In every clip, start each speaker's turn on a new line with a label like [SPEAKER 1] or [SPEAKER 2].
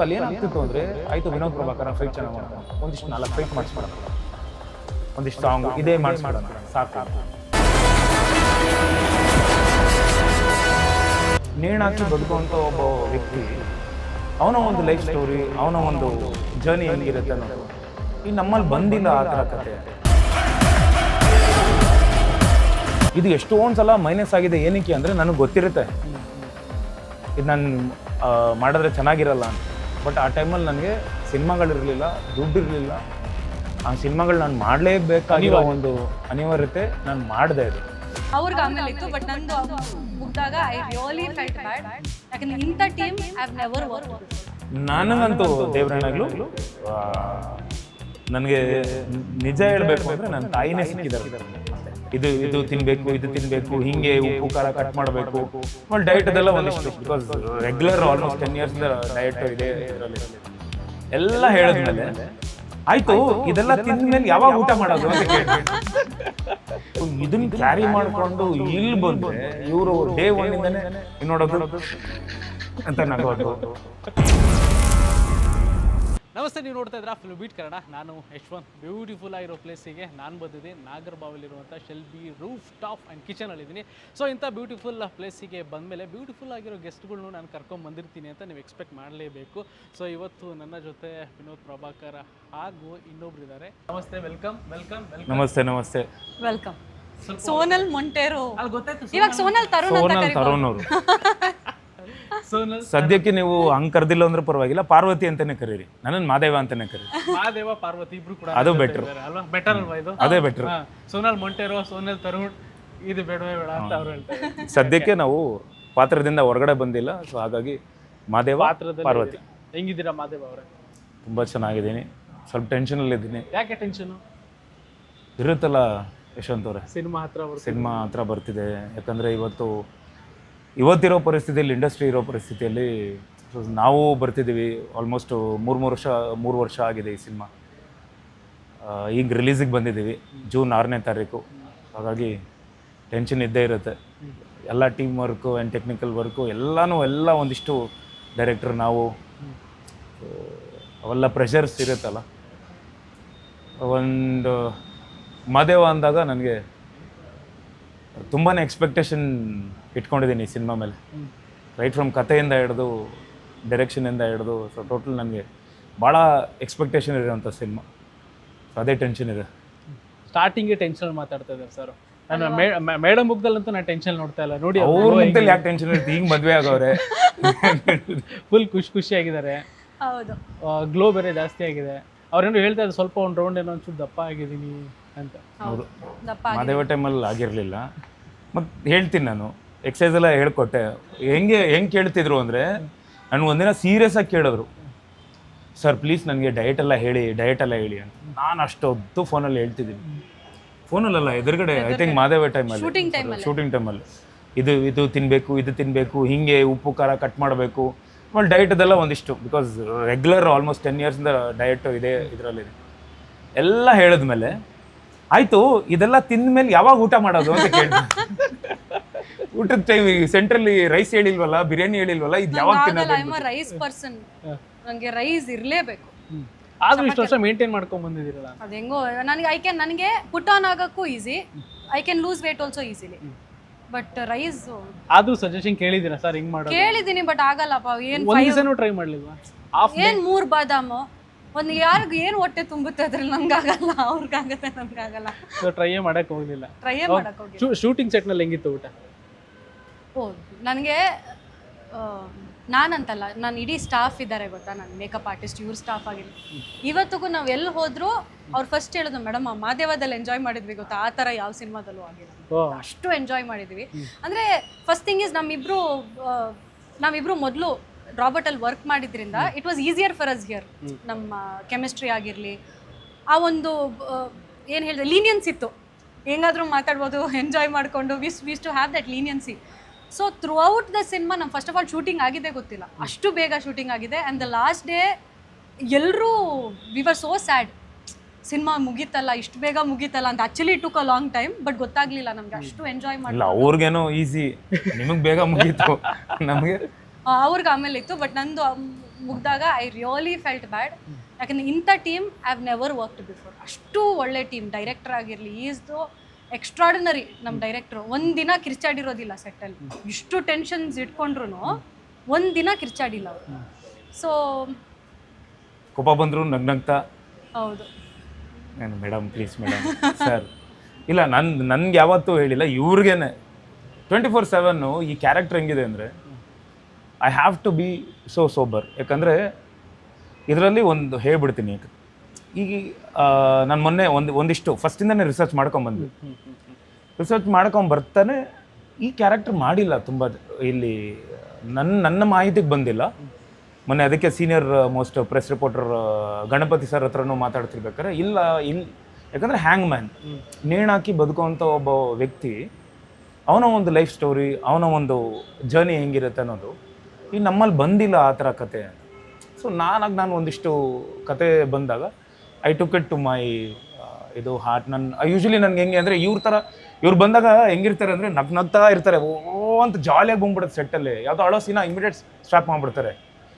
[SPEAKER 1] So ಅಲ್ಲಿ ಏನಾಗ್ತಿತ್ತು ಅಂದ್ರೆ, ಆಯ್ತು ವಿನೋದ್ ಪ್ರಭಾಕರ ಫೈಟ್ ಚೆನ್ನಾಗಿ ಮಾಡ್ತಾರೆ ಒಂದಿಷ್ಟು ನಾಲ್ಕು ಫೈಟ್ ಮಾಡಿಸ್ಬಿಡೋಣ. ಒಂದಿಷ್ಟು ಸಾಂಗ್ ಇದೇ ಮಾಡಿಸ್ಬಿಡೋಣ. ಸಾಕು. ನೇಣಾಕಿ ಬದುಕುವಂತ ಒಬ್ಬ ವ್ಯಕ್ತಿ, ಅವನ ಒಂದು ಲೈಫ್ ಸ್ಟೋರಿ ಅವನ ಒಂದು ಜರ್ನಿ ಹೆಂಗಿರುತ್ತೆ ಅನ್ನೋದು. ಈ ನಮ್ಮಲ್ಲಿ ಬಂದಿಲ್ಲ ಆ ಥರ ಕತೆ. ಇದು ಎಷ್ಟೊಂದು ಸಲ ಮೈನಸ್ ಆಗಿದೆ ಏನಕ್ಕೆ ಅಂದರೆ, ನನಗೆ ಗೊತ್ತಿರುತ್ತೆ. ಇದು ನಾನು ಮಾಡಿದ್ರೆ ಚೆನ್ನಾಗಿರಲ್ಲ ಅಂತ. ಬಟ್ ಆ ಟೈಮಲ್ಲಿ ನನಗೆ ಸಿನಿಮಾಗಳಿರಲಿಲ್ಲ ದುಡ್ಡು ಇರಲಿಲ್ಲ. ಆ ಸಿನಿಮಾಗಳು ನಾನು ಮಾಡಲೇಬೇಕಾಗಿರೋ ಒಂದು ಅನಿವಾರ್ಯತೆ ನಾನು ಮಾಡಿದೆ ಅದು.
[SPEAKER 2] ಅವ್ರಿಗೆ ಆಮೇಲೆ ಇತ್ತು ಬಟ್ ನಂದು ಮುಗ್ದಾಗ ಐ ರಿಯಲಿ ಫೆಲ್ಟ್ ಬ್ಯಾಡ್ ಯಾಕಂದ್ರೆ ಇಂಥ ಟೀಮ್ ಹ್ಯಾವ್ ನೆವರ್ ವರ್ಕ್
[SPEAKER 1] ನನಗಂತೂ ದೇವರಣ್ಣಗಳು ನನಗೆ ನಿಜ ಹೇಳಬೇಕು ಅಂದರೆ ನನ್ನ ತಾಯಿನೇ ಸಿಕ್ಕಿದ್ದಾರೆ. ಇದು ಇದು ತಿನ್ಬೇಕು ಇದು ತಿನ್ಬೇಕು, ಹಿಂಗೆ ಉಪ್ಪು, ಖಾರ ಕಟ್ ಮಾಡಬೇಕು. ಆಮೇಲೆ ಡಯಟ್ ಅದೆಲ್ಲ ಒಂದಿಷ್ಟು because regular almost ten years diet ಇದೆ ಎಲ್ಲ ಹೇಳಿದ್ಮೇಲೆ, ಆಯ್ತು, ಇದೆಲ್ಲ ತಿಂದ್ಮೇಲೆ ಯಾವಾಗ ಊಟ ಮಾಡೋದು. ಇದನ್ನ ಕ್ಯಾರಿ ಮಾಡ್ಕೊಂಡು ಇಲ್ಲಿ ಬಂದ್ರೆ ಇವರು ಡೇ ಒನ್ ಇಂದಾನೆ ನೋಡೋದು? ಅಂತ ನಗೋದು.
[SPEAKER 3] ನಮಸ್ತೆ ನೀವು ನೋಡ್ತಾ ಇದ್ದೀರಾ ಫಿಲ್ಮ್ ಬೀಟ್ ಕನ್ನಡ. ನಾನು ಯಶ್ವಂತ್. ಬ್ಯೂಟಿಫುಲ್ ಆಗಿರೋ ಪ್ಲೇಸಿಗೆ ನಾನು ಬಂದಿದ್ದೀನಿ. Shel Shelby roof top and ಕಿಚನಲ್ಲಿದ್ದೀನಿ so ಇಂಥ ಬ್ಯೂಟಿಫುಲ್ ಪ್ಲೇಸಿಗೆ ಬಂದಮೇಲೆ ಬ್ಯೂಟಿಫುಲ್ ಆಗಿರೋ ಗೆಸ್ಟ್ಗಳ್ನು ನಾನು ಕರ್ಕೊಂಡು ಬಂದಿರ್ತೀನಿ ಅಂತ ನೀವು ಎಕ್ಸ್ಪೆಕ್ಟ್ ಮಾಡಲೇಬೇಕು. ಸೊ ಇವತ್ತು ನನ್ನ ಜೊತೆ ವಿನೋದ್ ಪ್ರಭಾಕರ್ ಹಾಗೂ ಇನ್ನೊಬ್ರು ಇದ್ದಾರೆ. ನಮಸ್ತೆ ವೆಲ್ಕಮ್ ವೆಲ್ಕಮ್ ವೆಲ್ಕಮ್
[SPEAKER 1] ನಮಸ್ತೆ ನಮಸ್ತೆ.
[SPEAKER 2] ವೆಲ್ಕಮ್ ಸೋನಲ್ ಮೊಂಟೇರೋ.
[SPEAKER 3] ಅಲ್ಲಿ ಗೊತ್ತಾಯ್ತು
[SPEAKER 2] ಇವಾಗ ಸೋನಲ್ ತರುಣ್ ಅಂತ
[SPEAKER 1] ಸೋನಲ್
[SPEAKER 2] ಕರಿಬೋದು.
[SPEAKER 1] ತರುಣ್ ಅವರು. ಸದ್ಯಕ್ಕೆ ನೀವು ಹಂಗ್ ಕರ್ದಿಲ್ಲ ಅಂದ್ರೆ ಪರವಾಗಿಲ್ಲ. ಪಾರ್ವತಿ ಅಂತಾನೆ ಕರೀರಿ. ನನ್ನ ಮಾದೇವ ಅಂತಾನೆ ಕರೀರಿ.
[SPEAKER 3] ಮಹಾದೇವ ಪಾರ್ವತಿ ಇಬ್ರು ಕೂಡ
[SPEAKER 1] ಅದು.
[SPEAKER 3] ಇದ್ದಾರೆ ಅಲ್ವಾ? ಬೆಟರ್ ಅಲ್ವಾ ಇದು?
[SPEAKER 1] ಅದೇ ಬೆಟರ್
[SPEAKER 3] ಸೋನಲ್ ಮೊಂಟೆರೋ ಸೋನಲ್ ತರುಣ್ ಇದು ಬೇಡವೇ ಬೇಡ ಅಂತ ಅವ್ರು ಹೇಳ್ತಾರೆ.
[SPEAKER 1] ಸದ್ಯಕ್ಕೆ ನಾವು ಪಾತ್ರದಿಂದ ಹೊರಗಡೆ ಬಂದಿಲ್ಲ. ಸೊ ಹಾಗಾಗಿ ಮಾದೇವ ಪಾರ್ವತಿ.
[SPEAKER 3] ಹೆಂಗಿದ್ದೀರಾ ಮಾದೇವ ಅವರೇ?
[SPEAKER 1] ತುಂಬಾ ಚೆನ್ನಾಗಿದ್ದೀನಿ. ಸ್ವಲ್ಪ ಟೆನ್ಷನ್ ಅಲ್ಲಿ ಇದ್ದೀನಿ.
[SPEAKER 3] ಯಾಕೆ ಟೆನ್ಷನ್
[SPEAKER 1] ಇರುತ್ತಲ್ಲ ಯಶವಂತ್ ಅವರೇ.
[SPEAKER 3] ಸಿನಿಮಾ ಹತ್ರ ಅವ್ರು
[SPEAKER 1] ಸಿನಿಮಾ ಹತ್ರ ಬರ್ತಿದೆ. ಯಾಕಂದ್ರೆ ಇವತ್ತು ಇವತ್ತಿರೋ ಪರಿಸ್ಥಿತಿಯಲ್ಲಿ ಇಂಡಸ್ಟ್ರಿ ಇರೋ ಪರಿಸ್ಥಿತಿಯಲ್ಲಿ, ನಾವು ಬರ್ತಿದ್ದೀವಿ ಆಲ್ಮೋಸ್ಟ್ ಮೂರು ಮೂರು ವರ್ಷ ಮೂರು ವರ್ಷ ಆಗಿದೆ ಈ ಸಿನಿಮಾ. ಈಗ ರಿಲೀಸಿಗೆ ಬಂದಿದ್ದೀವಿ ಜೂನ್ ಆರನೇ ತಾರೀಕು. ಹಾಗಾಗಿ ಟೆನ್ಷನ್ ಇದ್ದೇ ಇರುತ್ತೆ. ಎಲ್ಲ team work and technical work ಎಲ್ಲನೂ ಎಲ್ಲ ಒಂದಿಷ್ಟು ಡೈರೆಕ್ಟರ್ ನಾವು, ಅವೆಲ್ಲ ಪ್ರೆಷರ್ಸ್ ಇರುತ್ತಲ್ಲ. ಒಂದು, ಮಾದೇವ ಅಂದಾಗ ನನಗೆ ತುಂಬಾ ಎಕ್ಸ್ಪೆಕ್ಟೇಷನ್ ಇಟ್ಕೊಂಡಿದ್ದೀನಿ ಈ ಸಿನಿಮಾ ಮೇಲೆ. ರೈಟ್ ಫ್ರಮ್ ಕಥೆಯಿಂದ ಹಿಡಿದು ಡೈರೆಕ್ಷನಿಂದ ಹಿಡಿದು ಸೊ ಟೋಟಲ್ ನನಗೆ ಭಾಳ ಎಕ್ಸ್ಪೆಕ್ಟೇಷನ್ ಇರೋವಂಥ ಸಿನಿಮಾ ಸೊ ಅದೇ ಟೆನ್ಷನ್ ಇದೆ.
[SPEAKER 3] ಸ್ಟಾರ್ಟಿಂಗೇ ಟೆನ್ಷನ್ ಮಾತಾಡ್ತಾ ಇದ್ದಾರೆ ಸರ್ ನಾನು ಮೇಡಮ್ ಮುಗ್ದಲ್ಲಂತೂ ನಾನು ಟೆನ್ಷನ್ ನೋಡ್ತಾ ಇಲ್ಲ. ನೋಡಿ
[SPEAKER 1] ಅವ್ರ ಮುಖದಲ್ಲಿ ಯಾಕೆ ಟೆನ್ಷನ್ ಇರುತ್ತೆ? ಈಗ ಮದುವೆ ಆಗೋರೆ.
[SPEAKER 3] ಫುಲ್ ಖುಷಿ ಖುಷಿಯಾಗಿದ್ದಾರೆ
[SPEAKER 2] ಹೌದು.
[SPEAKER 3] ಗ್ಲೋ ಬೇರೆ ಜಾಸ್ತಿ ಆಗಿದೆ. ಅವ್ರೇನು ಹೇಳ್ತಾ ಇದ್ದಾರೆ ಸ್ವಲ್ಪ ಒಂದು ರೌಂಡ್ ಏನೋ ಒಂಚೂರು ದಪ್ಪ ಆಗಿದ್ದೀನಿ ಅಂತ.
[SPEAKER 2] ಹೌದು. ದಪ್ಪ
[SPEAKER 1] ಮಾದೇವ ಟೈಮಲ್ಲಿ ಆಗಿರಲಿಲ್ಲ. ಮತ್ತು ಹೇಳ್ತೀನಿ ನಾನು. ಎಕ್ಸಸೈಸ್ ಎಲ್ಲ ಹೇಳ್ಕೊಟ್ಟೆ. ಹೆಂಗೆ ಹೆಂಗೆ ಕೇಳ್ತಿದ್ರು ಅಂದರೆ ನಾನು ಒಂದಿನ ಸೀರಿಯಸ್ ಆಗಿ ಕೇಳಿದ್ರು. ಸರ್ ಪ್ಲೀಸ್ ನನಗೆ ಡಯಟ್ ಎಲ್ಲ ಹೇಳಿ ಡಯಟ್ ಎಲ್ಲ ಹೇಳಿ ಅಂತ. ನಾನು ಅಷ್ಟೊತ್ತು ಫೋನಲ್ಲಿ ಹೇಳ್ತಿದ್ದೀನಿ. ಫೋನಲ್ಲ ಎದುರುಗಡೆ ಐ ಥಿಂಕ್ ಮಾದೇವ ಟೈಮಲ್ಲಿ
[SPEAKER 2] ಶೂಟಿಂಗ್ ಟೈಮಲ್ಲಿ
[SPEAKER 1] ಶೂಟಿಂಗ್ ಟೈಮಲ್ಲಿ ಇದು ಇದು ತಿನ್ನಬೇಕು ಇದು ತಿನ್ನಬೇಕು ಹೀಗೆ ಉಪ್ಪು ಖಾರ ಕಟ್ ಮಾಡಬೇಕು. ಆಮೇಲೆ ಡಯಟದೆಲ್ಲ ಒಂದಿಷ್ಟು ಬಿಕಾಸ್ ರೆಗ್ಯುಲರ್ ಆಲ್ಮೋಸ್ಟ್ ಟೆನ್ ಇಯರ್ಸಿಂದ ಡಯಟ್ ಇದೆ ಇದರಲ್ಲಿದೆ. ಎಲ್ಲ ಹೇಳಿದ್ಮೇಲೆ ಆಯ್ತು ಇದೆಲ್ಲ ತಿಂದ್ಮೇಲೆ ಯಾವಾಗ ಊಟ ಮಾಡೋದು ಅಂತ ಕೇಳಿ ಊಟದ ಟೈಮ್ ಸೆಂಟ್ರಲ್ಲಿ ರೈಸ್ ಹೇಳಿಲ್ವಲ್ಲ ಬಿರಿಯಾನಿ ಹೇಳಿಲ್ವಲ್ಲ ಇದು ಯಾವಾಗ ತಿನ್ನೋದು
[SPEAKER 2] ರೈಸ್ ಪರ್ಸನ್ ನನಗೆ ರೈಸ್ ಇರಲೇಬೇಕು.
[SPEAKER 3] ಆದ್ರೂ ಇಷ್ಟು ವರ್ಷ ಮೇಂಟೈನ್ ಮಾಡ್ಕೊಂಡ್ ಬಂದಿದ್ದೀರಲ್ಲ?
[SPEAKER 2] ಅದು ಹೆಂಗೋ ನನಗೆ ಐ ಕ್ಯಾನ್ ನನಗೆ put on ಆಗೋಕ್ಕೂ easy I can lose weight also easily but rice
[SPEAKER 3] ಆದ್ರೂ ಸಜೆಷನ್ ಕೇಳಿದ್ದೀರಾ ಸರ್ ಹಿಂಗ್ ಮಾಡೋದು?
[SPEAKER 2] ಕೇಳಿದ್ದೀನಿ ಬಟ್ ಆಗಲ್ಲಪ್ಪ ಏನು
[SPEAKER 3] ಒಂದ್ ದಿವಸನೂ ಟ್ರೈ ಮಾಡ್ಲಿಲ್ವಾ? ಆಫ್
[SPEAKER 2] ಏನ್ ಮೂರ್ ಬಾದಾಮು? ಒಂದು ಯಾರಿಗೂ ಏನು ಹೊಟ್ಟೆ ತುಂಬುತ್ತೆ ಅದ್ರಲ್ಲಿ ನಮ್ಗಾಗಲ್ಲ ಅವ್ರಿಗಾಗತ್ತೆ ನಮ್ಗಾಗಲ್ಲ.
[SPEAKER 3] ಟ್ರೈಯೇ ಮಾಡಕ್ ಹೋಗ್ಲಿಲ್ಲ.
[SPEAKER 2] ಟ್ರೈಯೇ ಮಾಡಕ್ ಹೋಗಿ
[SPEAKER 3] ಶೂಟಿಂಗ್ ಸೆಟ್ನಲ್ಲಿ ಹೆಂಗಿತ್ತು ಊಟ?
[SPEAKER 2] ಓ ನನಗೆ ನಾನಂತಲ್ಲ ನಾನು ಇಡೀ ಸ್ಟಾಫ್ ಇದ್ದಾರೆ ಗೊತ್ತಾ ನಾನು ಮೇಕಪ್ ಆರ್ಟಿಸ್ಟ್ ಇವ್ರ ಸ್ಟಾಫ್ ಆಗಿಲ್ಲ ಇವತ್ತಿಗೂ ನಾವು ಎಲ್ಲಿ ಹೋದ್ರು ಅವ್ರು ಫಸ್ಟ್ ಹೇಳೋದು ಮೇಡಮ್ ಆ ಮಾದೇವದಲ್ಲಿ ಎಂಜಾಯ್ ಮಾಡಿದ್ವಿ ಗೊತ್ತಾ ಆ ಥರ ಯಾವ ಸಿನಿಮಾದಲ್ಲೂ ಆಗಿಲ್ಲ. ಅಷ್ಟು ಎಂಜಾಯ್ ಮಾಡಿದ್ವಿ. ಅಂದರೆ ಫಸ್ಟ್ ಥಿಂಗ್ ಇಸ್ ನಮ್ಮಿಬ್ರು ನಾವಿಬ್ರು ಮೊದಲು ರಾಬರ್ಟಲ್ಲಿ ವರ್ಕ್ ಮಾಡಿದ್ರಿಂದ it was easier for us here ನಮ್ಮ ಕೆಮಿಸ್ಟ್ರಿ ಆಗಿರಲಿ ಆ ಒಂದು ಏನು ಹೇಳಿದೆ ಲೀನಿಯನ್ಸ್ ಇತ್ತು. ಹೆಂಗಾದರೂ ಮಾತಾಡ್ಬೋದು ಎಂಜಾಯ್ ಮಾಡಿಕೊಂಡು with with to have that leniency so throughout the cinema ನಮ್ಮ ಫಸ್ಟ್ ಆಫ್ ಆಲ್ ಶೂಟಿಂಗ್ ಆಗಿದೆ ಗೊತ್ತಿಲ್ಲ. ಅಷ್ಟು ಬೇಗ ಶೂಟಿಂಗ್ ಆಗಿದೆ. ಆ್ಯಂಡ್ ದ ಲಾಸ್ಟ್ ಡೇ ಎಲ್ಲರೂ we were so sad cinema ಮುಗೀತಲ್ಲ ಇಷ್ಟು ಬೇಗ ಮುಗೀತಲ್ಲ ಅಂತ. Actually took a long time but ಗೊತ್ತಾಗ್ಲಿಲ್ಲ ನಮ್ಗೆ. ಅಷ್ಟು ಎಂಜಾಯ್
[SPEAKER 1] ಮಾಡಿಲ್ಲ ಅವ್ರಿಗೇನೋ ಈಸಿ ನಿಮಗೆ ಬೇಗ ಮುಗೀತು. ನಮಗೆ
[SPEAKER 2] ಅವ್ರಿಗೆ ಆಮೇಲೆ ಇತ್ತು ಬಟ್ ನಂದು ಮುಗ್ದಾಗ ಐ ರಿಯಲಿ ಫೆಲ್ಟ್ ಬ್ಯಾಡ್ ಯಾಕಂದ್ರೆ ಇಂಥ team I have never worked before ಅಷ್ಟು ಒಳ್ಳೆ ಟೀಮ್ ಡೈರೆಕ್ಟರ್ ಆಗಿರಲಿ ಈಸ್ ದು ಎಕ್ಸ್ಟ್ರಾರ್ಡಿನರಿ ನಮ್ಮ ಡೈರೆಕ್ಟ್ರು ಒಂದಿನ ಕಿರ್ಚಾಡಿರೋದಿಲ್ಲ ಸೆಟ್ಟಲ್ಲಿ ಇಷ್ಟು ಟೆನ್ಷನ್ಸ್ ಇಟ್ಕೊಂಡ್ರು ಒಂದಿನ ಕಿರ್ಚಾಡಿಲ್ಲ ಅವರು. ಸೊ
[SPEAKER 1] ಕೋಪ ಬಂದರು ನಗ್ನಗ್ತಾ
[SPEAKER 2] ಹೌದು.
[SPEAKER 1] ನಾನು ಮೇಡಮ್ ಪ್ಲೀಸ್ ಮೇಡಮ್ ಸರ್ ಇಲ್ಲ ನನ್ನ ನನ್ಗೆ ಯಾವತ್ತೂ ಹೇಳಿಲ್ಲ ಇವ್ರಿಗೇನೆ. ಟ್ವೆಂಟಿ ಫೋರ್ ಸೆವೆನ್ನು ಈ ಕ್ಯಾರೆಕ್ಟರ್ ಹೆಂಗಿದೆ ಅಂದರೆ I have to be so sober ಯಾಕಂದರೆ ಇದರಲ್ಲಿ ಒಂದು ಹೇಳ್ಬಿಡ್ತೀನಿ ಈಗ. ನಾನು ಮೊನ್ನೆ ಒಂದು, ಒಂದಿಷ್ಟು ಫಸ್ಟಿಂದನೇ ರಿಸರ್ಚ್ ಮಾಡ್ಕೊಂಬಂದ್ವಿ ರಿಸರ್ಚ್ ಮಾಡ್ಕೊಂಬರ್ತಾನೆ ಈ ಕ್ಯಾರೆಕ್ಟರ್ ಮಾಡಿಲ್ಲ ತುಂಬ ಇಲ್ಲಿ ನನ್ನ ನನ್ನ ಮಾಹಿತಿಗೆ ಬಂದಿಲ್ಲ. ಮೊನ್ನೆ ಅದಕ್ಕೆ senior most press reporter Ganapathi sir ಹತ್ರನೂ ಮಾತಾಡ್ತಿರ್ಬೇಕಾರೆ ಇಲ್ಲ ಇಲ್ಲಿ ಯಾಕಂದರೆ ಹ್ಯಾಂಗ್ ಮ್ಯಾನ್ ನೇಣಾಕಿ ಬದುಕುವಂಥ ಒಬ್ಬ ವ್ಯಕ್ತಿ, ಅವನ ಒಂದು ಲೈಫ್ ಸ್ಟೋರಿ ಅವನ ಒಂದು ಜರ್ನಿ ಹೆಂಗಿರುತ್ತೆ ಅನ್ನೋದು ಈಗ ನಮ್ಮಲ್ಲಿ ಬಂದಿಲ್ಲ ಆ ಥರ ಕತೆ. ಸೊ ನಾನಾಗಿ ನಾನು ಒಂದಿಷ್ಟು ಕತೆ ಬಂದಾಗ I took it to my ಇದು ಹಾರ್ಟ್ ನನ್ನ ಯೂಶಲಿ ನನಗೆ ಹೆಂಗೆ ಅಂದರೆ ಇವ್ರ ಥರ ಇವ್ರು ಬಂದಾಗ ಹೆಂಗಿರ್ತಾರೆ ಅಂದರೆ ನಗ್ ನಗ್ತಾ ಇರ್ತಾರೆ. ಓ ಅಂತ ಜಾಲಿಯಾಗಿ ಬಂದ್ಬಿಡುತ್ತೆ ಸೆಟ್ಟಲ್ಲಿ ಯಾವುದೋ ಅಳೋ ಸೀನ ಇಮಿಡಿಯೇಟ್ ಸ್ಟಾಪ್ ಮಾಡಿಬಿಡ್ತಾರೆ.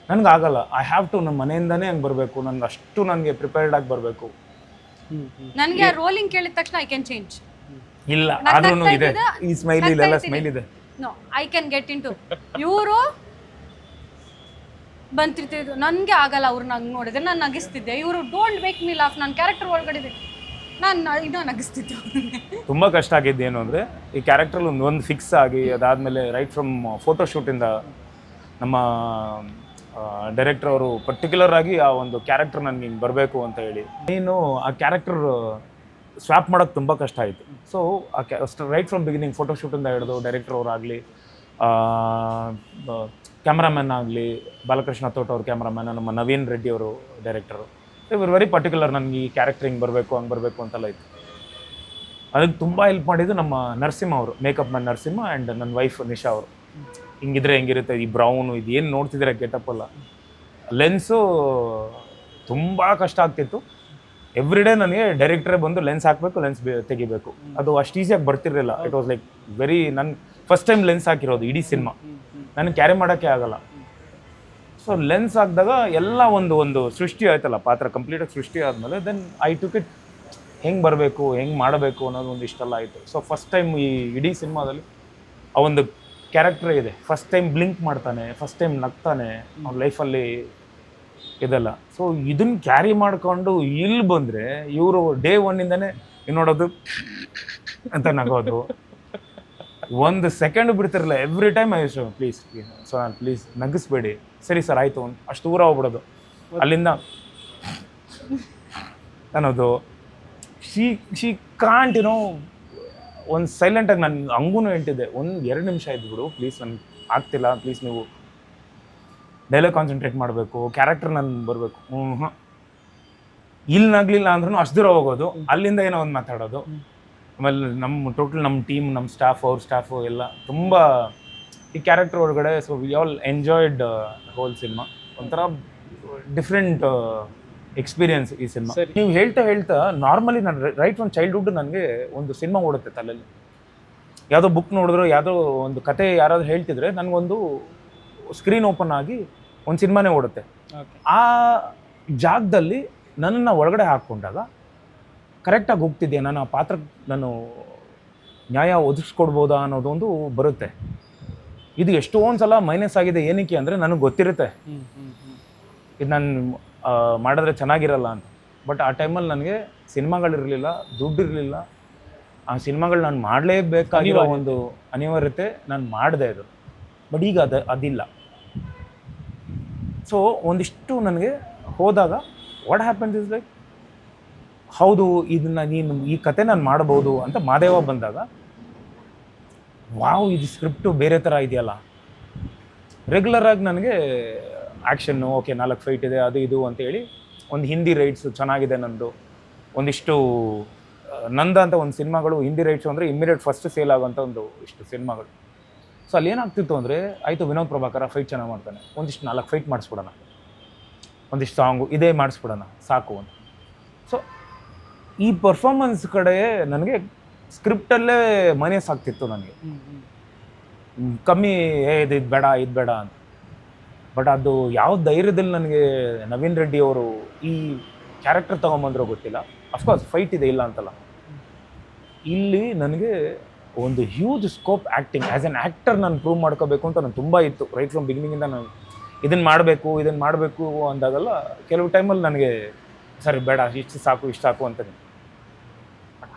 [SPEAKER 1] ನನಗೆ ಆಗಲ್ಲ. ಐ ಹ್ಯಾವ್ ಟು ನಮ್ಮ ಮನೆಯಿಂದನೇ ಹಂಗೆ ಬರಬೇಕು. ನನಗೆ ಅಷ್ಟು ನನಗೆ ಪ್ರಿಪೇರ್ಡ್ ಆಗಿ ಬರಬೇಕು.
[SPEAKER 2] ನನಗೆ ಆ ರೋಲಿಂಗ್ ಕೇಳಿದ ತಕ್ಷಣ ಐ ಕ್ಯಾನ್ ಚೇಂಜ್
[SPEAKER 1] ಇಲ್ಲ ಆದ್ರೂ ಇದೆ. ಈ ಸ್ಮೈಲ್
[SPEAKER 2] ಇಲ್ಲ
[SPEAKER 1] ಸ್ಮೈಲ್ ಇದೆ.
[SPEAKER 2] No I can get into ಇವರು ಬಂತಿರ್ತಿದ್ರು ನನಗೆ ಆಗಲ್ಲ ಅವ್ರು ನಂಗೆ ನೋಡಿದ್ರೆ. ನಾನು ನಗಿಸ್ತಿದ್ದೆ. ಇವರು ಡೋಂಟ್ ಮೇಕ್ ಮೀ ಲಾಫ್ ನನ್ನ ಕ್ಯಾರೆಕ್ಟರ್ ಒಳಗಡೆ ನಾನು ಇನ್ನೂ ನಗಿಸ್ತಿದ್ದೆ.
[SPEAKER 1] ತುಂಬ ಕಷ್ಟ ಆಗಿದ್ದು ಏನು ಅಂದರೆ, ಈ ಕ್ಯಾರೆಕ್ಟ್ರಲ್ಲಿ ಒಂದು ಒಂದು ಫಿಕ್ಸ್ ಆಗಿ ಅದಾದಮೇಲೆ ರೈಟ್ ಫ್ರಮ್ ಫೋಟೋಶೂಟಿಂದ ನಮ್ಮ ಡೈರೆಕ್ಟರ್ ಅವರು ಪರ್ಟಿಕ್ಯುಲರ್ ಆಗಿ ಆ ಒಂದು ಕ್ಯಾರೆಕ್ಟರ್ ನನಗೆ ಹಿಂಗೆ ಬರಬೇಕು ಅಂತ ಹೇಳಿ. ನೀನು ಆ ಕ್ಯಾರೆಕ್ಟರ್ ಸ್ವಾಪ್ ಮಾಡೋಕ್ಕೆ ತುಂಬ ಕಷ್ಟ ಆಯಿತು. ಸೊ ಆ ಕ್ಯಾ ರೈಟ್ ಫ್ರಮ್ ಬಿಗಿನಿಂಗ್ ಫೋಟೋಶೂಟಿಂದ ಹಿಡಿದು ಡೈರೆಕ್ಟರ್ ಅವರಾಗಲಿ ಕ್ಯಾಮ್ರಾಮನ್ ಆಗಲಿ, ಬಾಲಕೃಷ್ಣ ತೋಟ ಅವ್ರ ಕ್ಯಾಮ್ರಾಮನ್, ನಮ್ಮ ನವೀನ್ ರೆಡ್ಡಿ ಅವರು ಡೈರೆಕ್ಟರು ಇವರು ವೆರಿ ಪರ್ಟಿಕ್ಯುಲರ್ ನನಗೆ ಈ ಕ್ಯಾರೆಕ್ಟರ್ ಹಿಂಗೆ ಬರಬೇಕು, ಹಂಗೆ ಬರಬೇಕು ಅಂತೆಲ್ಲ ಇತ್ತು. ಅದಕ್ಕೆ ತುಂಬ ಹೆಲ್ಪ್ ಮಾಡಿದ್ದು ನಮ್ಮ ನರಸಿಂಹ ಅವರು ಮೇಕಪ್ ಮ್ಯಾನ್ ನರಸಿಂಹ ಆ್ಯಂಡ್ ನನ್ನ ವೈಫ್ ನಿಶಾ ಅವರು. ಹಿಂಗಿದ್ರೆ ಹೆಂಗಿರುತ್ತೆ, ಈ ಬ್ರೌನು ಇದು ಏನು ನೋಡ್ತಿದ್ದೀರಾ ಗೆಟಪ್ ಅಲ್ಲ ಲೆನ್ಸು ತುಂಬ ಕಷ್ಟ ಆಗ್ತಿತ್ತು. ಎವ್ರಿ ಡೇ ನನಗೆ ಡೈರೆಕ್ಟ್ರೇ ಬಂದು ಲೆನ್ಸ್ ಹಾಕಬೇಕು ಲೆನ್ಸ್ ತೆಗಿಬೇಕು. ಅದು ಅಷ್ಟು ಈಸಿಯಾಗಿ ಬರ್ತಿರಲಿಲ್ಲ. ಇಟ್ ವಾಸ್ ಲೈಕ್ ವೆರಿ ನನ್ನ ಫಸ್ಟ್ ಟೈಮ್ ಲೆನ್ಸ್ ಹಾಕಿರೋದು ಇಡೀ ಸಿನಿಮಾ ನನಗೆ ಕ್ಯಾರಿ ಮಾಡೋಕ್ಕೆ ಆಗಲ್ಲ. ಸೊ ಲೆನ್ಸ್ ಹಾಕಿದಾಗ ಎಲ್ಲ ಒಂದು ಒಂದು ಸೃಷ್ಟಿ ಆಯ್ತಲ್ಲ ಪಾತ್ರ ಕಂಪ್ಲೀಟಾಗಿ ಸೃಷ್ಟಿ ಆದಮೇಲೆ ದೆನ್ ಐ ಟುಕ್ ಇಟ್ ಹೆಂಗೆ ಬರಬೇಕು ಹೆಂಗೆ ಮಾಡಬೇಕು ಅನ್ನೋದು ಒಂದು ಇಷ್ಟೆಲ್ಲ ಆಯಿತು. ಸೊ ಫಸ್ಟ್ ಟೈಮ್ ಈ ಇಡೀ ಸಿನಿಮಾದಲ್ಲಿ ಆ ಒಂದು ಕ್ಯಾರೆಕ್ಟರ್ ಇದೆ. ಫಸ್ಟ್ ಟೈಮ್ ಬ್ಲಿಂಕ್ ಮಾಡ್ತಾನೆ ಫಸ್ಟ್ ಟೈಮ್ ನಗ್ತಾನೆ ಅವ್ನ ಲೈಫಲ್ಲಿ ಇದೆಲ್ಲ. ಸೊ ಇದನ್ನ ಕ್ಯಾರಿ ಮಾಡ್ಕೊಂಡು ಇಲ್ಲಿ ಬಂದರೆ ಇವರು ಡೇ ಒನ್ನಿಂದನೇ ನೋಡೋದು ಅಂತ ನಗೋದು. ಒಂದು second ಬಿಡ್ತಿರಲ್ಲ every time I please so ನಾನು ಪ್ಲೀಸ್ ನಗಿಸ್ಬೇಡಿ ಸರಿ ಸರ್ ಆಯಿತು. ಅಷ್ಟು ದೂರ ಹೋಗ್ಬಿಡೋದು. ಅಲ್ಲಿಂದ ಅನ್ನೋದು ಶಿ ಶಿ ಕಾಂಟ್ ಏನೋ ಒಂದು ಸೈಲೆಂಟಾಗಿ ನಾನು ಹಂಗೂ ಹೇಳ್ತಿದ್ದೆ. ಒಂದು ಎರಡು ನಿಮಿಷ ಇದ್ಬಿಡು ಪ್ಲೀಸ್ ನನ್ಗೆ ಆಗ್ತಿಲ್ಲ. ಪ್ಲೀಸ್ ನೀವು ಡೈಲಾಗ್ ಕಾನ್ಸಂಟ್ರೇಟ್ ಮಾಡಬೇಕು ಕ್ಯಾರೆಕ್ಟರ್ ನಾನು ಬರಬೇಕು. ಹ್ಞೂ ಹ್ಞೂ ಇಲ್ಲಿ ನಗ್ಲಿಲ್ಲ ಅಂದ್ರೂ ಅಷ್ಟು ದೂರ ಹೋಗೋದು. ಅಲ್ಲಿಂದ ಏನೋ ಒಂದು ಮಾತಾಡೋದು. ಆಮೇಲೆ ನಮ್ಮ ಟೋಟಲ್ ನಮ್ಮ ಟೀಮ್ ನಮ್ಮ ಸ್ಟಾಫ್ ಅವ್ರ ಸ್ಟಾಫು ಎಲ್ಲ ತುಂಬ ಈ ಕ್ಯಾರೆಕ್ಟರ್ ಒಳಗಡೆ so we all enjoyed whole cinema ಒಂಥರ ಡಿಫ್ರೆಂಟ್ ಎಕ್ಸ್ಪೀರಿಯನ್ಸ್ ಈ ಸಿನಿಮಾ ನೀವು ಹೇಳ್ತಾ ಹೇಳ್ತಾ ನಾರ್ಮಲಿ ನಾನು ರೈಟ್ ಒಂದು ಚೈಲ್ಡ್ಹುಡ್ ನನಗೆ ಒಂದು ಸಿನಿಮಾ ಓಡುತ್ತೆ ತಲೆಯಲ್ಲಿ ಯಾವುದೋ ಬುಕ್ ನೋಡಿದ್ರು ಯಾವುದೋ ಒಂದು ಕತೆ ಯಾರಾದರೂ ಹೇಳ್ತಿದ್ರೆ ನನಗೊಂದು ಸ್ಕ್ರೀನ್ ಓಪನ್ ಆಗಿ ಒಂದು ಸಿನಿಮಾನೇ ಓಡುತ್ತೆ. ಆ ಜಾಗದಲ್ಲಿ ನನ್ನನ್ನು ಒಳಗಡೆ ಹಾಕ್ಕೊಂಡಾಗ ಕರೆಕ್ಟಾಗಿ ಹೋಗ್ತಿದ್ದೆ ನಾನು ಆ ಪಾತ್ರ ನಾನು ನ್ಯಾಯ ಒದಗಿಸ್ಕೊಡ್ಬೋದಾ ಅನ್ನೋದೊಂದು ಬರುತ್ತೆ. ಇದು ಎಷ್ಟೊಂದು ಸಲ ಮೈನಸ್ ಆಗಿದೆ ಏನಕ್ಕೆ ಅಂದರೆ ನನಗೆ ಗೊತ್ತಿರುತ್ತೆ. ಇದು ನಾನು ಮಾಡಿದ್ರೆ ಚೆನ್ನಾಗಿರಲ್ಲ ಅಂತ. ಬಟ್ ಆ ಟೈಮಲ್ಲಿ ನನಗೆ ಸಿನಿಮಾಗಳಿರಲಿಲ್ಲ ದುಡ್ಡು ಇರಲಿಲ್ಲ ಆ ಸಿನಿಮಾಗಳು ನಾನು ಮಾಡಲೇಬೇಕಾಗಿರೋ ಒಂದು ಅನಿವಾರ್ಯತೆ ನಾನು ಮಾಡಿದೆ ಅದು. ಬಟ್ ಈಗ ಅದು ಅದಿಲ್ಲ. ಸೊ ಒಂದಿಷ್ಟು ನನಗೆ ಹೋದಾಗ ವಾಟ್ ಹ್ಯಾಪನ್ಸ್ ಇಸ್ ಲೈಕ್ ಹೌದು, ಇದನ್ನ ನೀನು ಈ ಕತೆ ನಾನು ಮಾಡಬಹುದು ಅಂತ ಮಾದೇವ ಬಂದಾಗ, ವಾವ್, ಇದು ಸ್ಕ್ರಿಪ್ಟು ಬೇರೆ ಥರ ಇದೆಯಲ್ಲ. ರೆಗ್ಯುಲರ್ ಆಗಿ ನನಗೆ ಆ್ಯಕ್ಷನ್ನು ಓಕೆ ನಾಲ್ಕು ಫೈಟ್ ಇದೆ, ಅದು ಇದು ಅಂತೇಳಿ ಒಂದು ಹಿಂದಿ ರೈಟ್ಸು ಚೆನ್ನಾಗಿದೆ ನಂದು. ಒಂದಿಷ್ಟು, ನಂದ ಅಂತ ಒಂದು ಸಿನಿಮಾಗಳು, ಹಿಂದಿ ರೈಟ್ಸು ಅಂದರೆ ಇಮ್ಮಿಡಿಯೇಟ್ ಫಸ್ಟ್ ಸೇಲ್ ಆಗೋಂಥ ಒಂದು ಇಷ್ಟು ಸಿನಿಮಾಗಳು. ಸೊ ಅಲ್ಲಿ ಏನಾಗ್ತಿತ್ತು ಅಂದರೆ, ಆಯಿತು, ವಿನೋದ್ ಪ್ರಭಾಕರ ಫೈಟ್ ಚೆನ್ನಾಗಿ ಮಾಡ್ತಾನೆ. ಒಂದಿಷ್ಟು ನಾಲ್ಕು ಫೈಟ್ ಮಾಡಿಸ್ಬಿಡೋಣ. ಒಂದಿಷ್ಟು ಸಾಂಗು ಇದೇ ಮಾಡಿಸ್ಬಿಡೋಣ, ಸಾಕು ಅಂತ. ಸೊ ಈ ಪರ್ಫಾರ್ಮೆನ್ಸ್ ಕಡೆ ನನಗೆ ಸ್ಕ್ರಿಪ್ಟಲ್ಲೇ ಮನೆ ಸಾಕ್ತಿತ್ತು ನನಗೆ. ಕಮ್ಮಿ ಏ ಇದು ಇದು ಬೇಡ ಇದು ಬೇಡ ಅಂತ. ಬಟ್ ಅದು ಯಾವ ಧೈರ್ಯದಲ್ಲಿ ನನಗೆ ನವೀನ್ ರೆಡ್ಡಿ ಅವರು ಈ ಕ್ಯಾರೆಕ್ಟರ್ ತೊಗೊಂಬಂದ್ರೋ ಗೊತ್ತಿಲ್ಲ. ಅಫ್ಕೋರ್ಸ್ ಫೈಟ್ ಇದೆ ಇಲ್ಲ ಅಂತಲ್ಲ. ಇಲ್ಲಿ ನನಗೆ ಒಂದು huge scope acting as an actor ನಾನು ಪ್ರೂವ್ ಮಾಡ್ಕೋಬೇಕು ಅಂತ ನಾನು ತುಂಬ ಇತ್ತು. ರೈಟ್ ಫ್ರಮ್ ಬಿಗಿನಿಂಗಿಂದ ನಾನು ಇದನ್ನು ಮಾಡಬೇಕು ಇದನ್ನು ಮಾಡಬೇಕು ಅಂದಾಗೆಲ್ಲ ಕೆಲವು ಟೈಮಲ್ಲಿ ನನಗೆ ಸರಿ ಬೇಡ ಇಷ್ಟು ಸಾಕು ಇಷ್ಟು ಸಾಕು ಅಂತ.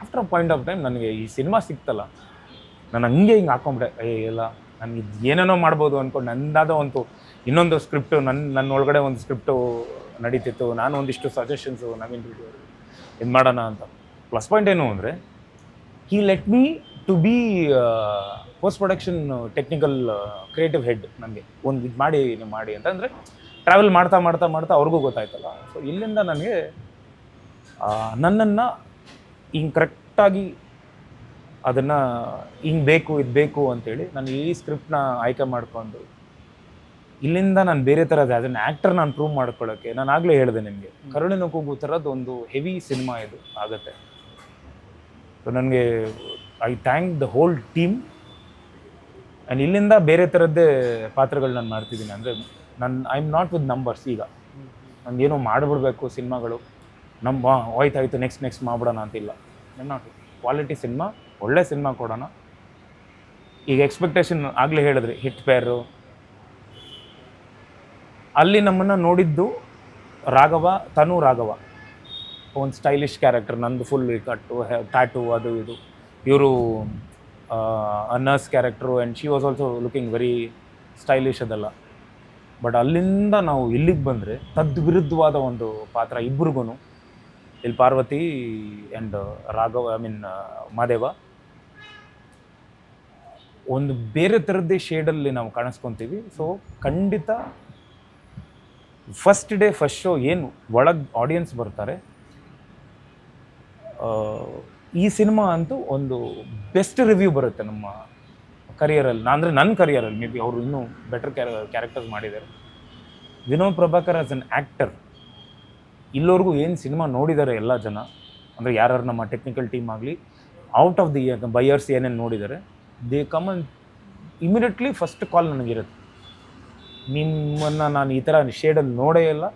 [SPEAKER 1] ಆಫ್ಟರ್ ಪಾಯಿಂಟ್ ಆಫ್ ಟೈಮ್ ನನಗೆ ಈ ಸಿನಿಮಾ ಸಿಕ್ತಲ್ಲ. ನಾನು ಹಂಗೆ ಹಿಂಗೆ ಹಾಕೊಂಬಿಟ್ಟೆ. ಏ, ಇಲ್ಲ ನನಗೆ ಏನೇನೋ ಮಾಡ್ಬೋದು ಅಂದ್ಕೊಂಡು ನಂದಾದ ಒಂದು, ಇನ್ನೊಂದು ಸ್ಕ್ರಿಪ್ಟು ನನ್ನ ನನ್ನ ಒಳಗಡೆ ಒಂದು ಸ್ಕ್ರಿಪ್ಟು ನಡೀತಿತ್ತು. ನಾನು ಒಂದಿಷ್ಟು ಸಜೆಷನ್ಸು ನವೀನ್ ಇದು ಮಾಡೋಣ ಅಂತ. ಪ್ಲಸ್ ಪಾಯಿಂಟ್ ಏನು ಅಂದರೆ he let me to be post production technical creative head ನನಗೆ ಒಂದು ಇದು ಮಾಡಿ, ನೀವು ಮಾಡಿ ಅಂತ. ಅಂದರೆ ಟ್ರಾವೆಲ್ ಮಾಡ್ತಾ ಮಾಡ್ತಾ ಮಾಡ್ತಾ ಅವ್ರಿಗೂ ಗೊತ್ತಾಯ್ತಲ್ಲ. ಸೊ ಇಲ್ಲಿಂದ ನನಗೆ ನನ್ನನ್ನು ಹಿಂಗೆ ಕರೆಕ್ಟಾಗಿ ಅದನ್ನು ಹಿಂಗೆ ಬೇಕು ಇದು ಬೇಕು ಅಂತೇಳಿ ನಾನು ಈ ಸ್ಕ್ರಿಪ್ಟ್ನ ಆಯ್ಕೆ ಮಾಡಿಕೊಂಡು ಇಲ್ಲಿಂದ ನಾನು ಬೇರೆ ಥರದ ಆ್ಯಸ್ ಅನ್ ಆ್ಯಕ್ಟರ್ ನಾನು ಪ್ರೂವ್ ಮಾಡ್ಕೊಳ್ಳೋಕ್ಕೆ ನಾನು ಆಗಲೇ ಹೇಳಿದೆ ನಿಮಗೆ. ಕರುಳಿನ ಕೂಗು ಥರದ್ದು ಒಂದು ಹೆವಿ ಸಿನಿಮಾ ಇದು ಆಗುತ್ತೆ. ಸೊ ನನಗೆ I thank the whole team. And ಇಲ್ಲಿಂದ ಬೇರೆ ಥರದ್ದೇ ಪಾತ್ರಗಳು ನಾನು ಮಾಡ್ತಿದ್ದೀನಿ. ಅಂದರೆ ನನ್ನ I am not with numbers ಈಗ. ನನಗೇನೋ ಮಾಡಿಬಿಡ್ಬೇಕು ಸಿನಿಮಾಗಳು. ನಮ್ಮ ಹೋಯ್ತಾಯ್ತು ಆಯಿತು ನೆಕ್ಸ್ಟ್ ನೆಕ್ಸ್ಟ್ ಮಾಡ್ಬಿಡೋಣ ಅಂತಿಲ್ಲ. ನಾಟ್ ಕ್ವಾಲಿಟಿ ಸಿನಿಮಾ ಒಳ್ಳೆ ಸಿನಿಮಾ ಕೊಡೋಣ. ಈಗ ಎಕ್ಸ್ಪೆಕ್ಟೇಷನ್ ಆಗಲೇ ಹೇಳಿದ್ರಿ ಹಿಟ್ ಪೇರು ಅಲ್ಲಿ ನಮ್ಮನ್ನು ನೋಡಿದ್ದು ರಾಘವ, ತನು ರಾಘವ. ಒಂದು ಸ್ಟೈಲಿಶ್ ಕ್ಯಾರೆಕ್ಟರ್ ನಂದು ಫುಲ್ ಕಟ್ಟು ಟ್ಯಾಟು ಅದು ಇದು. ಇವರು nurse character and she was also looking very stylish ಅದೆಲ್ಲ. ಬಟ್ ಅಲ್ಲಿಂದ ನಾವು ಇಲ್ಲಿಗೆ ಬಂದರೆ ತದ್ವಿರುದ್ಧವಾದ ಒಂದು ಪಾತ್ರ ಇಬ್ರಿಗೂ ಇಲ್ಲಿ Parvathi and Raghava I mean Madeva. ಒಂದು ಬೇರೆ ಥರದ್ದೇ ಶೇಡಲ್ಲಿ ನಾವು ಕಾಣಿಸ್ಕೊತೀವಿ. ಸೊ ಖಂಡಿತ ಫಸ್ಟ್ ಡೇ ಫಸ್ಟ್ ಶೋ ಏನು ಒಳಗೆ ಆಡಿಯನ್ಸ್ ಬರ್ತಾರೆ ಈ ಸಿನಿಮಾ ಅಂತೂ ಒಂದು ಬೆಸ್ಟ್ ರಿವ್ಯೂ ಬರುತ್ತೆ ನಮ್ಮ ಕರಿಯರಲ್ಲಿ ಅಂದರೆ ನನ್ನ ಕರಿಯರಲ್ಲಿ ಮೇ ಬಿ ಅವರು ಇನ್ನೂ ಬೆಟರ್ ಕ್ಯಾರೆಕ್ಟರ್ಸ್ ಮಾಡಿದ್ದಾರೆ. Vinod Prabhakar as an actor ಇಲ್ಲವರೆಗೂ ಏನು ಸಿನಿಮಾ ನೋಡಿದ್ದಾರೆ ಎಲ್ಲ ಜನ ಅಂದರೆ ಯಾರು ನಮ್ಮ ಟೆಕ್ನಿಕಲ್ ಟೀಮ್ ಆಗಲಿ ಔಟ್ ಆಫ್ ದಿ ಬೈಯರ್ಸ್ ಏನೇನು ನೋಡಿದ್ದಾರೆ they come and immediately first call ನನಗಿರುತ್ತೆ. ನಿಮ್ಮನ್ನು ನಾನು ಈ ಥರ ಶೇಡಲ್ಲಿ ನೋಡೇ ಇಲ್ಲ.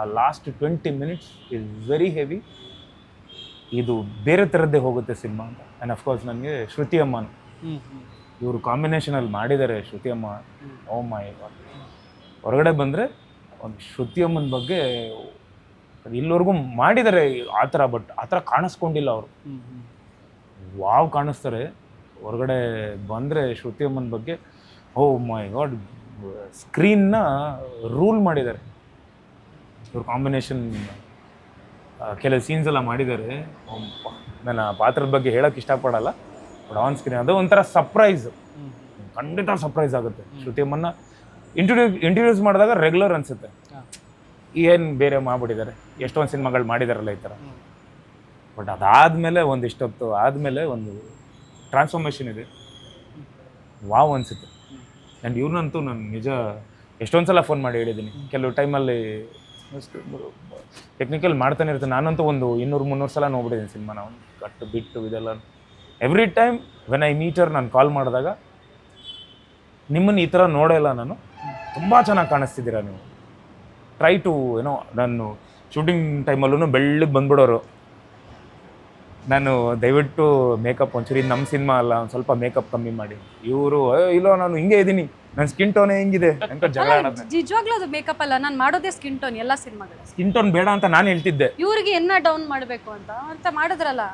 [SPEAKER 1] ಆ last twenty minutes is very heavy ಇದು ಬೇರೆ ಥರದ್ದೇ ಹೋಗುತ್ತೆ ಸಿನಿಮಾ ಅಂತ. ಆ್ಯಂಡ್ ಅಫ್ಕೋರ್ಸ್ ನನಗೆ ಶ್ರುತಿ ಅಮ್ಮನ್. ಇವರು ಕಾಂಬಿನೇಷನಲ್ಲಿ ಮಾಡಿದ್ದಾರೆ ಶ್ರುತಿ ಅಮ್ಮ. ಓ ಮೈ ಗಾಡ್ ಹೊರಗಡೆ ಬಂದರೆ ಒಂದು ಶ್ರುತಿ ಅಮ್ಮನ ಬಗ್ಗೆ ಇಲ್ಲಿವರೆಗೂ ಮಾಡಿದ್ದಾರೆ ಆ ಥರ ಬಟ್ ಆ ಥರ ಕಾಣಿಸ್ಕೊಂಡಿಲ್ಲ ಅವರು. ವಾವ್ ಕಾಣಿಸ್ತಾರೆ. ಹೊರಗಡೆ ಬಂದರೆ ಶ್ರುತಿ ಅಮ್ಮನ ಬಗ್ಗೆ ಓ ಮೈ ಗಾಡ್ ಸ್ಕ್ರೀನ್ನ ರೂಲ್ ಮಾಡಿದ್ದಾರೆ. ಇವ್ರ ಕಾಂಬಿನೇಷನ್ ಕೆಲವು ಸೀನ್ಸ್ ಎಲ್ಲ ಮಾಡಿದ್ದಾರೆ. ಅಪ್ಪ, ನಾನು ಆ ಪಾತ್ರದ ಬಗ್ಗೆ ಹೇಳೋಕ್ಕೆ ಇಷ್ಟಪಡಲ್ಲ ಬಟ್ ಆನ್ ಸ್ಕ್ರೀನ್ ಅದು ಒಂಥರ ಸರ್ಪ್ರೈಸ್. ಖಂಡಿತ ಸರ್ಪ್ರೈಸ್ ಆಗುತ್ತೆ. ಶ್ರುತಿ ಅಮ್ಮನ್ನ ಇಂಟ್ರೊಡ್ಯೂ ಇಂಟ್ರೊಡ್ಯೂಸ್ ಮಾಡಿದಾಗ ರೆಗ್ಯುಲರ್ ಅನ್ಸುತ್ತೆ. ಏನು ಬೇರೆ ಮಾಡ್ಬಿಟ್ಟಿದ್ದಾರೆ? ಎಷ್ಟೊಂದು ಸಿನಿಮಾಗಳು ಮಾಡಿದಾರಲ್ಲ ಈ ಥರ. ಬಟ್ ಅದಾದಮೇಲೆ ಒಂದಿಷ್ಟೊತ್ತು ಆದಮೇಲೆ ಒಂದು ಟ್ರಾನ್ಸ್ಫಾರ್ಮೇಷನ್ ಇದೆ. ವಾವ್ ಅನಿಸುತ್ತೆ. ಆ್ಯಂಡ್ ಇವ್ರನ್ನಂತೂ ನಾನು ನಿಜ ಎಷ್ಟೊಂದು ಸಲ ಫೋನ್ ಮಾಡಿ ಹೇಳಿದ್ದೀನಿ ಕೆಲವು ಟೈಮಲ್ಲಿ ಟೆಕ್ನಿಕಲ್ ಮಾಡ್ತಾನೆ ಇರ್ತೀನಿ. ನಾನಂತೂ ಒಂದು ಇನ್ನೂರು ಮುನ್ನೂರು ಸಲ ನೋಡ್ಬಿಟ್ಟಿದ್ದೀನಿ ಸಿನಿಮಾ ನಾವು ಕಟ್ಟು ಬಿಟ್ಟು ಇದೆಲ್ಲ. Every time when I meter ನಾನು ಕಾಲ್ ಮಾಡಿದಾಗ ನಿಮ್ಮನ್ನು ಈ ಥರ ನೋಡೇ ಇಲ್ಲ ನಾನು. ತುಂಬ ಚೆನ್ನಾಗಿ ಕಾಣಿಸ್ತಿದ್ದೀರಾ ನೀವು? ಟ್ರೈ ಟು ಏನೋ ನಾನು ಶೂಟಿಂಗ್ ಟೈಮಲ್ಲೂ ಬೆಳ್ಳಗೆ ಬಂದ್ಬಿಡೋರು. ನಾನು ದಯವಿಟ್ಟು ಮೇಕಪ್ ಒಂಚೂರು ಇದು ನಮ್ಮ ಸಿನಿಮಾ ಅಲ್ಲ ಒಂದು ಸ್ವಲ್ಪ ಮೇಕಪ್ ಕಮ್ಮಿ ಮಾಡಿ. ಇವರು ಇಲ್ಲೋ ನಾನು ಹಿಂಗೆ ಇದ್ದೀನಿ. ನನ್ನ ಸ್ಕಿನ್ ಟೋನೇ ಹೆಂಗಿದೆ? ಅಂತ ಜಗಳ ಆಡೋದು
[SPEAKER 2] ನಿಜವಾಗ್ಲೂ ಅದು ಮೇಕಪ್ ಅಲ್ಲ. ನಾನು ಮಾಡೋದೇ ಸ್ಕಿನ್ ಟೋನ್ ಎಲ್ಲ ಸಿನಿಮಾಗಳು
[SPEAKER 1] ಸ್ಕಿನ್ ಟೋನ್ ಬೇಡ ಅಂತ ನಾನು ಹೇಳ್ತಿದ್ದೆ.
[SPEAKER 2] ಇವ್ರಿಗೆ ಎನ್ನ ಡೌನ್ ಮಾಡಬೇಕು ಅಂತ? ಅಂತ ಮಾಡಿದ್ರಲ್ಲ?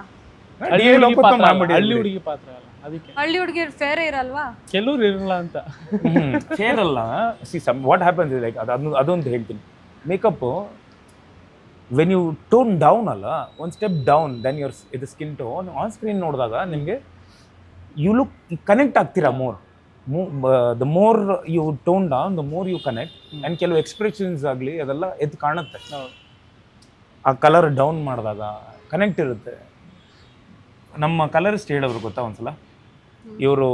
[SPEAKER 3] ಹಳ್ಳಿ ಹುಡುಗಿ ಪಾತ್ರ ಅಲ್ಲ. ಹಳ್ಳಿ ಹುಡುಗಿ ಅದಕ್ಕೆ.
[SPEAKER 2] ಹಳ್ಳಿ ಹುಡುಗಿರ್ ಫೇರೇ ಇರಲ್ವಾ?
[SPEAKER 3] ಕೆಲವ್ರು ಇರಲ್ಲ ಅಂತ.
[SPEAKER 1] ಫೇರ್ ಅಲ್ಲ. See somewhat happens like ಅದು ಅದೊಂದು ಹೇಳ್ತೀನಿ. Makeup when you tone down ಅಲ್ಲ ಒಂದು ಸ್ಟೆಪ್ ಡೌನ್ ದೆನ್ ಯುವರ್ ಇದು ಸ್ಕಿನ್ ಟೋನ್ ಆನ್ ಸ್ಕ್ರೀನ್ ನೋಡಿದಾಗ ನಿಮಗೆ ಯು ಲುಕ್ ಕನೆಕ್ಟ್ ಆಗ್ತೀರಾ more the more you tone down the more you connect and ಕೆಲವು ಎಕ್ಸ್ಪ್ರೆಷನ್ಸ್ ಆಗಲಿ ಅದೆಲ್ಲ ಎದ್ದು ಕಾಣುತ್ತೆ. ಆ ಕಲರ್ ಡೌನ್ ಮಾಡಿದಾಗ ಕನೆಕ್ಟ್ ಇರುತ್ತೆ. ನಮ್ಮ ಕಲರಿಸ್ಟ್ ಹೇಳೋರು ಗೊತ್ತಾ ಒಂದ್ಸಲ? ಇವರು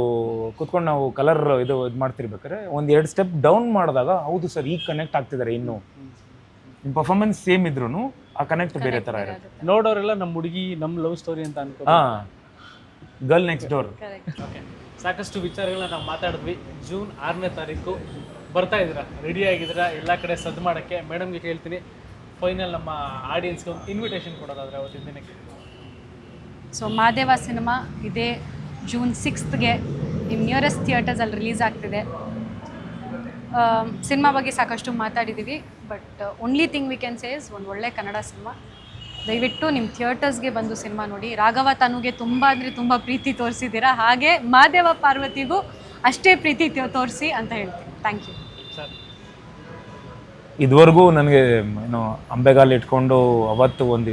[SPEAKER 1] ಕುತ್ಕೊಂಡು ನಾವು ಕಲರ್ ಇದು ಇದು ಮಾಡ್ತಿರ್ಬೇಕಾದ್ರೆ ಒಂದು ಎರಡು ಸ್ಟೆಪ್ ಡೌನ್ ಮಾಡಿದಾಗ ಹೌದು ಸರ್ ಈಗ ಕನೆಕ್ಟ್ ಆಗ್ತಿದ್ದಾರೆ ಇನ್ನು. ಪರ್ಫಾರ್ಮೆನ್ಸ್ ಸೇಮ್ ಇದ್ರು ಆ ಕನೆಕ್ಟ್ ಬೇರೆ ತರ ಇರುತ್ತೆ.
[SPEAKER 3] ನೋಡೋರೆಲ್ಲ ನಮ್ಮ ಹುಡುಗಿ ನಮ್ಮ ಲವ್ ಸ್ಟೋರಿ ಅಂತ ಅನ್ಕೋ
[SPEAKER 1] ಹಾ. Girl next door
[SPEAKER 2] correct
[SPEAKER 3] okay ಸಾಕಷ್ಟು ವಿಚಾರಗಳನ್ನ ನಾವು ಮಾತಾಡಿದ್ವಿ. ಜೂನ್ ಆರನೇ ತಾರೀಕು. ಬರ್ತಾ ಇದ್ದೀರಾ? ರೆಡಿ ಆಗಿದ್ದೀರಾ? ಎಲ್ಲ ಕಡೆ ಸದ್ದು ಮಾಡೋಕ್ಕೆ. ಮೇಡಮ್ಗೆ ಹೇಳ್ತೀನಿ ಫೈನಲ್ ನಮ್ಮ ಆಡಿಯನ್ಸ್ಗೆ ಒಂದು ಇನ್ವಿಟೇಷನ್ ಕೊಡೋದಾದ್ರೆ ಅವತ್ತಿನ ದಿನಕ್ಕೆ.
[SPEAKER 2] ಸೊ ಮಾದೇವ ಸಿನಿಮಾ ಇದೇ ಜೂನ್ ಸಿಕ್ಸ್ತ್ಗೆ ನಿಮ್ಮ ನಿಯರೆಸ್ಟ್ ಥಿಯೇಟರ್ಸಲ್ಲಿ ರಿಲೀಸ್ ಆಗ್ತಿದೆ. ಸಿನಿಮಾ ಬಗ್ಗೆ ಸಾಕಷ್ಟು ಮಾತಾಡಿದ್ದೀವಿ, but only thing we can says ಒಂದು ಒಳ್ಳೆ ಕನ್ನಡ ಸಿನಿಮಾ. ದಯವಿಟ್ಟು ನಿಮ್ಮ ಥಿಯೇಟರ್ಸ್ಗೆ ಬಂದು ಸಿನಿಮಾ ನೋಡಿ. ರಾಘವ ತನುಗೆ ತುಂಬ ಅಂದರೆ ತುಂಬ ಪ್ರೀತಿ ತೋರಿಸಿದ್ದೀರಾ? ಹಾಗೆ ಮಾದೇವ ಪಾರ್ವತಿಗೂ ಅಷ್ಟೇ ಪ್ರೀತಿ ತೋರಿಸಿ ಅಂತ ಹೇಳ್ತೀನಿ. ಥ್ಯಾಂಕ್ ಯು
[SPEAKER 1] ಇದುವರೆಗೂ ನನಗೆ, ಏನು, ಅಂಬೆಗಾಲ್ ಇಟ್ಕೊಂಡು ಅವತ್ತು ಒಂದು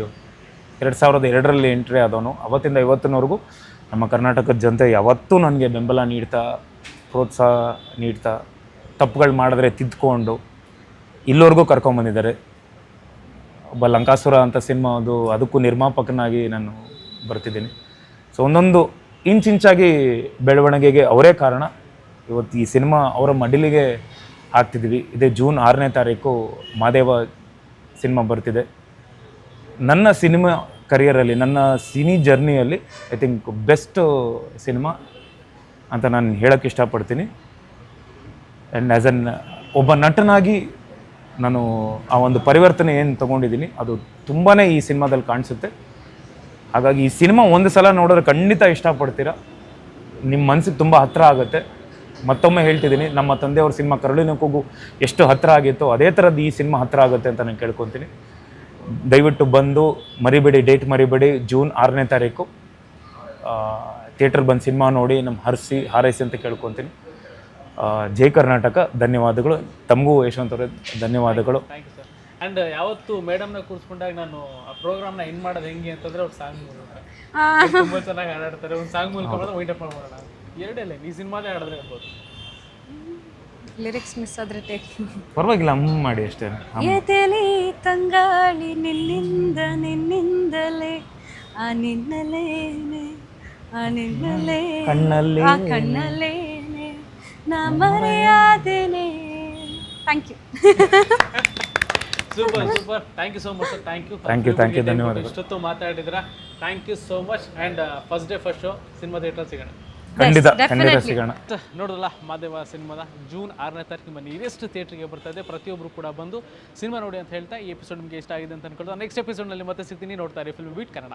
[SPEAKER 1] ಎರಡು ಸಾವಿರದ ಎರಡರಲ್ಲಿ ಎಂಟ್ರಿ ಆದವನು. ಅವತ್ತಿಂದ ಇವತ್ತಿನವರೆಗೂ ನಮ್ಮ ಕರ್ನಾಟಕದ ಜನತೆ ಯಾವತ್ತೂ ನನಗೆ ಬೆಂಬಲ ನೀಡ್ತಾ, ಪ್ರೋತ್ಸಾಹ ನೀಡ್ತಾ ತಪ್ಪುಗಳು ಮಾಡಿದ್ರೆ ತಿದ್ಕೊಂಡು ಇಲ್ಲಿವರೆಗೂ ಕರ್ಕೊಂಬಂದಿದ್ದಾರೆ ಒಬ್ಬ ಲಂಕಾಸುರ ಅಂತ ಸಿನಿಮಾ ಅದು, ಅದಕ್ಕೂ ನಿರ್ಮಾಪಕನಾಗಿ ನಾನು ಬರ್ತಿದ್ದೀನಿ. ಸೊ ಒಂದೊಂದು ಇಂಚಿಂಚಾಗಿ ಬೆಳವಣಿಗೆಗೆ ಅವರೇ ಕಾರಣ. ಇವತ್ತು ಈ ಸಿನಿಮಾ ಅವರ ಮಡಿಲಿಗೆ ಹಾಕ್ತಿದ್ವಿ. ಇದೇ ಜೂನ್ ಆರನೇ ತಾರೀಕು ಮಾದೇವ ಸಿನಿಮಾ ಬರ್ತಿದೆ. ನನ್ನ ಸಿನಿಮಾ ಕರಿಯರಲ್ಲಿ ನನ್ನ ಸಿನಿ ಜರ್ನಿಯಲ್ಲಿ ಐ ಥಿಂಕ್ ಬೆಸ್ಟ್ ಸಿನಿಮಾ ಅಂತ ನಾನು ಹೇಳೋಕ್ಕೆ ಇಷ್ಟಪಡ್ತೀನಿ. ಆ್ಯಂಡ್ ಆ್ಯಸ್ ಅನ್ ಒಬ್ಬ ನಟನಾಗಿ ನಾನು ಆ ಒಂದು ಪರಿವರ್ತನೆ ಏನು ತೊಗೊಂಡಿದ್ದೀನಿ, ಅದು ತುಂಬಾ ಈ ಸಿನಿಮಾದಲ್ಲಿ ಕಾಣಿಸುತ್ತೆ. ಹಾಗಾಗಿ ಈ ಸಿನಿಮಾ ಒಂದು ಸಲ ನೋಡಿದ್ರೆ ಖಂಡಿತ ಇಷ್ಟಪಡ್ತೀರ? ನಿಮ್ಮ ಮನಸ್ಸಿಗೆ ತುಂಬ ಹತ್ತಿರ ಆಗುತ್ತೆ. ಮತ್ತೊಮ್ಮೆ ಹೇಳ್ತಿದ್ದೀನಿ, ನಮ್ಮ ತಂದೆಯವ್ರ ಸಿನಿಮಾ ಕರುಳಿನ ಕೂಗು ಎಷ್ಟು ಹತ್ತಿರ ಆಗಿತ್ತೋ ಅದೇ ಥರದ್ದು ಈ ಸಿನಿಮಾ ಹತ್ತಿರ ಆಗುತ್ತೆ ಅಂತ ನಾನು ಕೇಳ್ಕೊತೀನಿ. ದಯವಿಟ್ಟು ಬಂದು ಮರಿಬೇಡಿ, ಡೇಟ್ ಮರಿಬೇಡಿ, ಜೂನ್ ಆರನೇ ತಾರೀಕು. ಥಿಯೇಟರ್ ಬಂದು ಸಿನಿಮಾ ನೋಡಿ, ನಮ್ಮ ಹರಿಸಿ ಹಾರೈಸಿ ಅಂತ ಕೇಳ್ಕೊತೀನಿ. ಜೈ ಕರ್ನಾಟಕ ಧನ್ಯವಾದಗಳು. ತಮಗೂ ಯಶವಂತ್ ಅವರೇ ಧನ್ಯವಾದಗಳು
[SPEAKER 3] ಥ್ಯಾಂಕ್ ಯು ಸರ್ ಆ್ಯಂಡ್ ಯಾವತ್ತು ಮೇಡಮ್ನ ಕೂರಿಸ್ಕೊಂಡಾಗ ನಾನು ಆ ಪ್ರೋಗ್ರಾಮ್ನ ಇನ್ ಮಾಡೋದು ಹೆಂಗೆ ಅಂತಂದ್ರೆ ಅವ್ರು ಸಾಂಗ್ ಮೂಲಕ ತುಂಬ ಚೆನ್ನಾಗಿ ಹಾಡಾಡ್ತಾರೆ. ಒಂದು ಸಾಂಗ್ ಮೂಲಕ ಮಾಡೋದು ಅಪ್ ಮಾಡೋಣ. ಎರಡೇ ಲೈನ್ ಈ ಸಿನಿಮಾದೇ ಹಾಡಿದ್ರೆ ಇರ್ಬೋದು
[SPEAKER 2] ಲಿರಿಕ್ಸ್ ಮಿಸ್ ಆದ್ರೆ ಟೇಕ್
[SPEAKER 1] ಪರವಾಗಿಲ್ಲ ಅಮ್ಮ ಮಾಡಿ ಅಷ್ಟೇ.
[SPEAKER 2] ಎದೆಲಿ ತಂಗಾಳಿ ನಿನ್ನಿಂದ ನಿನ್ನಿಂದಲೇ ಆ ನಿನ್ನಲೇನೆ ಆ ನಿನ್ನಲೇ
[SPEAKER 1] ಕಣ್ಣಲ್ಲಿ
[SPEAKER 2] ಆ ಕಣ್ಣಲ್ಲೇನೆ ನಾ ಮರೆಯಾದೇನೆ. Thank you
[SPEAKER 3] super super thank you so much thank you
[SPEAKER 1] Thank you thank you ಧನ್ಯವಾದಗಳು.
[SPEAKER 3] ಇಷ್ಟೊತ್ತು ಮಾತಾಡಿದ್ರ. Thank you so much and first day first show cinema theatre ಸಿಗೋಣ.
[SPEAKER 1] ಖಂಡಿತ ಖಂಡಿತ ಸಿಗೋಣ.
[SPEAKER 3] ತ- ನೋಡೋದಲ್ಲ ಮಾದೇವ ಸಿನಿಮಾದ ಜೂನ್ ಆರನೇ ತಾರೀಕು ನಿಮ್ಮ ನಿಯರೆಸ್ಟ್ ಥಿಯೇಟ್ರಿಗೆ ಬರ್ತಾ ಇದೆ. ಪ್ರತಿಯೊಬ್ಬರು ಕೂಡ ಬಂದು ಸಿನಿಮಾ ನೋಡಿ ಅಂತ ಹೇಳ್ತಾ ಈ ಎಪಿಸೋಡ್ ನಿಮಗೆ ಇಷ್ಟ ಆಗಿದೆ ಅಂತ ಅನ್ಕೊಳ್ತಾ ನೆಕ್ಸ್ಟ್ ಎಪಿಸೋಡ್ನಲ್ಲಿ ಮತ್ತೆ ಸಿಗ್ತೀನಿ. ನೋಡ್ತಾರೆ ಫಿಲ್ಮ್ ಬೀಟ್ ಕನ್ನಡ